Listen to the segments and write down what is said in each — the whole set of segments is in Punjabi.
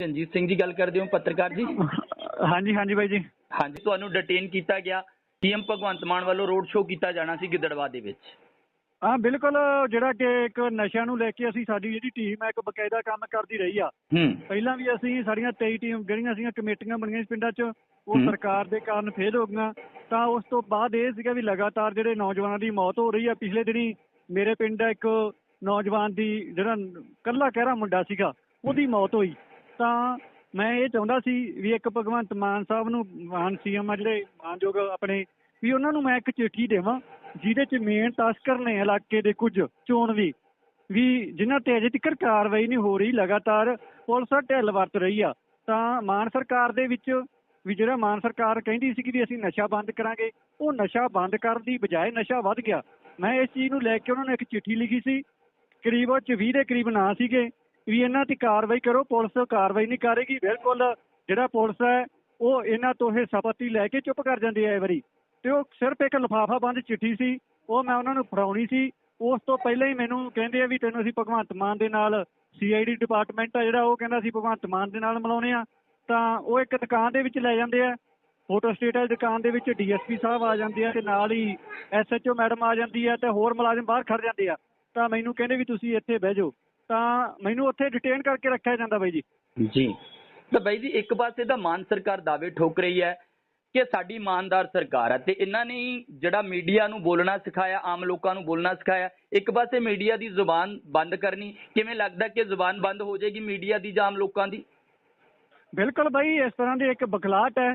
ਰਣਜੀਤ ਸਿੰਘ ਜੀ ਗੱਲ ਕਰਦੇ ਹੋ ਪੱਤਰਕਾਰ ਜੀ? ਹਾਂਜੀ ਹਾਂਜੀ ਬਾਈ ਜੀ। ਹਾਂਜੀ ਤੁਹਾਨੂੰ ਡਿਟੇਨ ਕੀਤਾ ਗਿਆ। ਸੀਐਮ ਭਗਵੰਤ ਮਾਨ ਵੱਲੋਂ ਰੋਡ ਸ਼ੋਅ ਕੀਤਾ ਜਾਣਾ ਸੀ ਗਿੱਦੜਵਾ ਦੇ ਵਿੱਚ। ਹਾਂ ਬਿਲਕੁਲ ਜਿਹੜਾ ਕਿ ਇੱਕ ਨਸ਼ਿਆਂ ਨੂੰ ਲੈ ਕੇ ਅਸੀਂ ਸਾਡੀ ਜਿਹੜੀ ਟੀਮ ਹੈ ਇੱਕ ਬਕਾਇਦਾ ਕੰਮ ਕਰਦੀ ਰਹੀ ਆ। ਪਹਿਲਾਂ ਵੀ ਅਸੀਂ ਸਾਡੀਆਂ 23 ਟੀਮ ਜਿਹੜੀਆਂ ਸੀਗੀਆਂ ਕਮੇਟੀਆਂ ਬਣੀਆਂ ਸੀ ਪਿੰਡਾਂ 'ਚ ਉਹ। ਸਰਕਾਰ ਦੇ ਕਾਰਨ ਫੇਲ ਹੋ ਗਈਆਂ। ਤਾਂ ਉਸ ਤੋਂ ਬਾਅਦ ਇਹ ਸੀਗਾ ਵੀ ਲਗਾਤਾਰ ਜਿਹੜੇ ਨੌਜਵਾਨਾਂ ਦੀ ਮੌਤ ਹੋ ਰਹੀ ਆ ਪਿਛਲੇ ਦਿਨੀ ਮੇਰੇ ਪਿੰਡ ਦਾ ਇੱਕ ਨੌਜਵਾਨ ਦੀ ਜਿਹੜਾ ਕੱਲਾ ਕਹਿਰਾ ਮੁੰਡਾ ਸੀਗਾ ਉਹਦੀ ਮੌਤ ਹੋਈ। ਤਾਂ ਮੈਂ ਇਹ ਚਾਹੁੰਦਾ ਸੀ ਵੀ ਇੱਕ ਭਗਵੰਤ ਮਾਨ ਸਾਹਿਬ ਨੂੰ, ਮਾਨ ਸੀਐਮ ਆ ਜਿਹੜੇ ਮਾਨਯੋਗ ਆਪਣੇ, ਵੀ ਉਹਨਾਂ ਨੂੰ ਮੈਂ ਇੱਕ ਚਿੱਠੀ ਦੇਵਾਂ, ਜਿਹਦੇ ਚ ਮੇਨ ਤਸਕਰ ਨੇ ਇਲਾਕੇ ਦੇ ਕੁਝ ਚੋਣ ਵੀ ਵੀ ਜਿਨ੍ਹਾਂ ਤੇ ਅਜੇ ਤੱਕ ਕਾਰਵਾਈ ਨਹੀਂ ਹੋ ਰਹੀ, ਲਗਾਤਾਰ ਪੁਲਿਸ ਢਿੱਲ ਵਰਤ ਰਹੀ ਆ। ਤਾਂ ਮਾਨ ਸਰਕਾਰ ਦੇ ਵਿੱਚ ਵੀ ਜਿਹੜਾ ਮਾਨ ਸਰਕਾਰ ਕਹਿੰਦੀ ਸੀ ਕਿ ਵੀ ਅਸੀਂ ਨਸ਼ਾ ਬੰਦ ਕਰਾਂਗੇ, ਉਹ ਨਸ਼ਾ ਬੰਦ ਕਰਨ ਦੀ ਬਜਾਏ ਨਸ਼ਾ ਵੱਧ ਗਿਆ। ਮੈਂ ਇਸ ਚੀਜ਼ ਨੂੰ ਲੈ ਕੇ ਉਹਨਾਂ ਨੂੰ ਇੱਕ ਚਿੱਠੀ ਲਿਖੀ ਸੀ। ਕਰੀਬ ਉਹ 'ਚ 20 ਦੇ ਕਰੀਬ ਨਾਂ ਸੀਗੇ। ਵੀ ਇਹਨਾਂ ਤੇ ਕਾਰਵਾਈ ਕਰੋ, ਪੁਲਿਸ ਕਾਰਵਾਈ ਨਹੀਂ ਕਰੇਗੀ ਬਿਲਕੁਲ ਜਿਹੜਾ ਪੁਲਿਸ ਹੈ, ਉਹ ਇਹਨਾਂ ਤੋਂ ਇਹ ਸਪਤੀ ਲੈ ਕੇ ਚੁੱਪ ਕਰ ਜਾਂਦੀ ਹੈ ਇਹ ਵਾਰੀ। ਤੇ ਉਹ ਸਿਰਫ ਇੱਕ ਲਿਫਾਫਾ ਬੰਦ ਚਿੱਠੀ ਸੀ, ਉਹ ਮੈਂ ਉਹਨਾਂ ਨੂੰ ਫੜਾਉਣੀ ਸੀ। ਉਸ ਤੋਂ ਪਹਿਲਾਂ ਹੀ ਮੈਨੂੰ ਕਹਿੰਦੇ ਆ ਵੀ ਤੈਨੂੰ ਅਸੀਂ ਭਗਵੰਤ ਮਾਨ ਦੇ ਨਾਲ ਸੀਆਈਡੀ ਡਿਪਾਰਟਮੈਂਟ ਆ ਜਿਹੜਾ, ਉਹ ਕਹਿੰਦਾ ਸੀ ਭਗਵੰਤ ਮਾਨ ਦੇ ਨਾਲ ਮਿਲਾਉਣੇ ਆ ਤਾਂ ਉਹ ਇੱਕ ਦੁਕਾਨ ਦੇ ਵਿੱਚ ਲੈ ਜਾਂਦੇ ਆ, ਫੋਟੋ ਸਟੇਟ ਵਾਲੀ ਦੁਕਾਨ ਦੇ ਵਿੱਚ ਡੀਐਸਪੀ ਸਾਹਿਬ ਆ ਜਾਂਦੇ ਆ ਤੇ ਨਾਲ ਹੀ ਐਸਐਚਓ ਮੈਡਮ ਆ ਜਾਂਦੀ ਆ ਤੇ ਹੋਰ ਮੁਲਾਜ਼ਮ ਬਾਹਰ ਖੜ ਜਾਂਦੇ ਆ। ਤਾਂ ਮੈਨੂੰ ਕਹਿੰਦੇ ਵੀ ਤੁਸੀਂ ਇੱਥੇ ਬਹਿ ਜਾਓ। ਤਾਂ ਮੈਨੂੰ ਉੱਥੇ ਡਿਟੇਨ ਕਰਕੇ ਰੱਖਿਆ ਜਾਂਦਾ ਬਾਈ ਜੀ। ਜੀ। ਤਾਂ ਬਾਈ ਜੀ ਇੱਕ ਪਾਸੇ ਤਾਂ ਮਾਨ ਸਰਕਾਰ ਦਾਅਵੇ ਠੋਕ ਰਹੀ ਹੈ ਕਿ ਸਾਡੀ ਇਮਾਨਦਾਰ ਸਰਕਾਰ ਹੈ ਤੇ ਇਹਨਾਂ ਨੇ ਹੀ ਜਿਹੜਾ ਮੀਡੀਆ ਨੂੰ ਬੋਲਣਾ ਸਿਖਾਇਆ ਆਮ ਲੋਕਾਂ ਨੂੰ ਬੋਲਣਾ ਸਿਖਾਇਆ ਇੱਕ ਪਾਸੇ ਮੀਡੀਆ ਦੀ ਜ਼ੁਬਾਨ ਬੰਦ ਕਰਨੀ ਕਿਵੇਂ ਲੱਗਦਾ ਕਿ ਜ਼ੁਬਾਨ ਬੰਦ ਹੋ ਜਾਏਗੀ ਮੀਡੀਆ ਦੀ ਜਾਂ ਆਮ ਲੋਕਾਂ ਦੀ? ਬਿਲਕੁਲ ਬਾਈ ਇਸ ਤਰ੍ਹਾਂ ਦੀ ਇੱਕ ਬਖਲਾਟ ਹੈ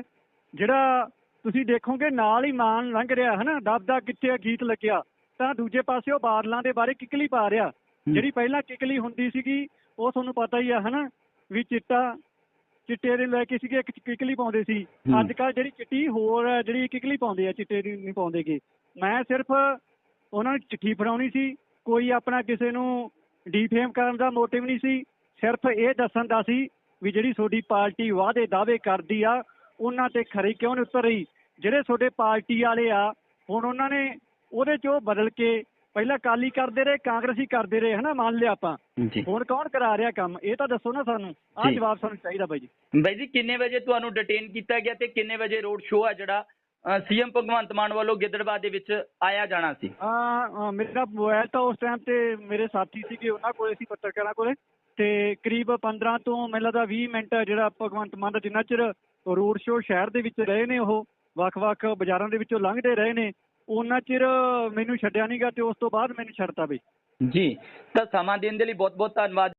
ਜਿਹੜਾ ਤੁਸੀਂ ਦੇਖੋਗੇ ਨਾਲ ਹੀ ਮਾਨ ਲੰਘ ਰਿਹਾ ਹਨਾ ਦਬਦਾ ਕਿੱਥੇ ਗੀਤ ਲੱਗਿਆ ਤਾਂ ਦੂਜੇ ਪਾਸੇ ਉਹ ਬਾਦਲਾਂ ਦੇ ਬਾਰੇ ਕਿਕਲੀ ਪਾ ਰਿਹਾ। ਜਿਹੜੀ ਪਹਿਲਾਂ ਕਿਕਲੀ ਹੁੰਦੀ ਸੀਗੀ ਉਹ ਤੁਹਾਨੂੰ ਪਤਾ ਹੀ ਆ ਹਨਾ? ਵੀ ਚਿੱਟਾ ਚਿੱਟੇ ਦੇ ਲੈ ਕੇ ਸੀਗੇ ਇੱਕ ਕਿਕਲੀ ਪਾਉਂਦੇ ਸੀ। ਅੱਜ ਕੱਲ ਜਿਹੜੀ ਚਿੱਟੀ ਹੋਰ ਹੈ, ਜਿਹੜੀ ਕਿਕਲੀ ਪਾਉਂਦੇ ਆ ਚਿੱਟੇ ਦੀ ਨਹੀਂ ਪਾਉਂਦੇਗੇ ਮੈਂ ਸਿਰਫ ਉਹਨਾਂ ਨੂੰ ਚਿੱਠੀ ਫੜਾਉਣੀ ਸੀ। ਕੋਈ ਆਪਣਾ ਕਿਸੇ ਨੂੰ ਡੀਫੇਮ ਕਰਨ ਦਾ ਮੋਟਿਵ ਨਹੀਂ ਸੀ। ਸਿਰਫ ਇਹ ਦੱਸਣ ਦਾ ਸੀ ਵੀ ਜਿਹੜੀ ਤੁਹਾਡੀ ਪਾਰਟੀ ਵਾਅਦੇ ਦਾਅਵੇ ਕਰਦੀ ਆ ਉਹਨਾਂ ਤੇ ਖਰੀ ਕਿਉਂ ਨਹੀਂ ਉਤਰ ਰਹੀ? ਜਿਹੜੇ ਤੁਹਾਡੇ ਪਾਰਟੀ ਵਾਲੇ ਆ ਹੁਣ ਉਹਨਾਂ ਨੇ ਉਹਦੇ ਚ ਬਦਲ ਕੇ ਪਹਿਲਾਂ ਕਾਲੀ ਕਰਦੇ ਰਹੇ ਕਾਂਗਰਸੀ ਕਰਦੇ ਰਹੇ ਹਨਾ ਮੰਨ ਲਿਆ ਆਪਾਂ। ਹੁਣ ਕੌਣ ਕਰਾ ਰਿਹਾ ਕੰਮ? ਇਹ ਤਾਂ ਦੱਸੋ ਨਾ ਸਾਨੂੰ। ਆਹ। ਜਵਾਬ ਸਾਨੂੰ ਚਾਹੀਦਾ ਬਾਈ ਜੀ। ਬਾਈ ਜੀ ਕਿੰਨੇ ਵਜੇ ਤੁਹਾਨੂੰ ਡਿਟੇਨ ਕੀਤਾ ਗਿਆ ਤੇ ਕਿੰਨੇ ਵਜੇ ਰੋਡ ਸ਼ੋਅ ਹੈ ਜਿਹੜਾ ਸੀਐਮ ਭਗਵੰਤ ਮਾਨ ਵੱਲੋਂ ਗਿੱਦੜਵਾ ਦੇ ਵਿੱਚ ਆਇਆ ਜਾਣਾ ਸੀ? ਆ ਆ, ਮੇਰਾ ਮੋਬਾਈਲ ਤਾਂ ਉਸ ਟਾਈਮ ਤੇ ਮੇਰੇ ਸਾਥੀ ਸੀਗੇ ਉਹਨਾਂ ਕੋਲੇ ਸੀ ਪੱਤਰਕਾਰਾਂ ਕੋਲੇ। ਤੇ ਕਰੀਬ 15 ਤੋਂ ਮੈਨੂੰ ਲੱਗਦਾ 20 ਮਿੰਟ ਜਿਹੜਾ ਭਗਵੰਤ ਮਾਨ ਦਾ ਜਿੰਨਾ ਚਿਰ ਰੋਡ ਸ਼ੋਅ ਸ਼ਹਿਰ ਦੇ ਵਿੱਚ ਰਹੇ ਨੇ ਉਹ ਵੱਖ-ਵੱਖ ਬਾਜ਼ਾਰਾਂ ਦੇ ਵਿੱਚੋਂ ਲੰਘਦੇ ਰਹੇ ਨੇ ਉਹਨਾਂ ਚਿਰ ਮੈਨੂੰ ਛੱਡਿਆ ਨਹੀਂਗਾ ਤੇ ਉਸ ਤੋਂ ਬਾਅਦ ਮੈਨੂੰ ਛੱਡਤਾ ਬਈ ਜੀ, ਤਾਂ ਸਮਾਂ ਦੇਣ ਦੇ ਲਈ ਬਹੁਤ ਬਹੁਤ ਧੰਨਵਾਦ।